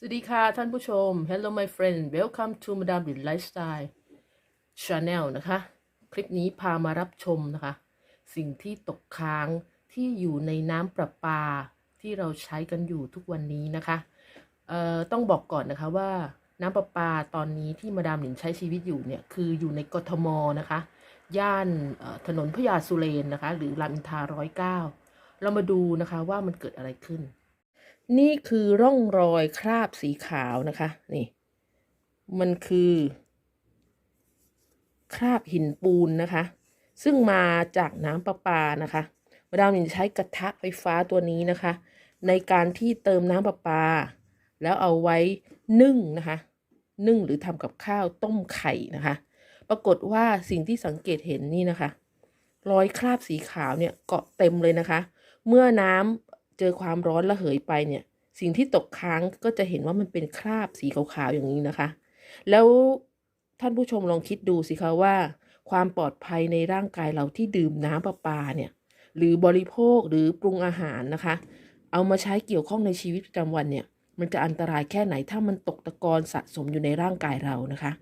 สวัสดีค่ะท่านผู้ชม Hello my friend Welcome to Madame Lin Lifestyle Channel นะคะ คลิปนี้พามารับชมนะคะ สิ่งที่ตกค้างที่อยู่ในน้ำประปาที่เราใช้กันอยู่ทุกวันนี้นะคะเอ่อต้องบอกก่อนนะคะว่าน้ำประปาตอนนี้ที่มาดามหลินใช้ชีวิตอยู่เนี่ย คืออยู่ในกทมนะคะ ย่านถนนพญาสุเรนนะคะ หรือรามอินทาร้อยเก้าเรามาดูนะคะว่ามันเกิดอะไรขึ้น นี่คือร่องรอยคราบสีขาวนะคะ นี่ มันคือ คราบหินปูนนะคะ ซึ่งมาจากน้ำประปานะคะมาดามหนิงใช้กระทะไฟฟ้าตัวนี้นะคะ ในการที่เติมน้ำประปา แล้วเอาไว้นึ่งนะคะ นึ่งหรือทำกับข้าวต้มไข่นะคะ ปรากฏว่าสิ่งที่สังเกตเห็นนี่นะคะ รอยคราบสีขาวเนี่ยเกาะเต็มเลยนะคะ เมื่อน้ำ เจอความร้อนระเหยไปเนี่ย สิ่งที่ตกค้างก็จะเห็นว่ามันเป็นคราบสีขาวๆอย่างนี้นะคะ แล้วท่านผู้ชมลองคิดดูสิคะว่า ความปลอดภัยในร่างกายเราที่ดื่มน้ำประปาเนี่ย หรือบริโภคหรือปรุงอาหารนะคะ เอามาใช้เกี่ยวข้องในชีวิตประจำวันเนี่ย มันจะอันตรายแค่ไหนถ้ามันตกตะกอนสะสมอยู่ในร่างกายเรานะคะ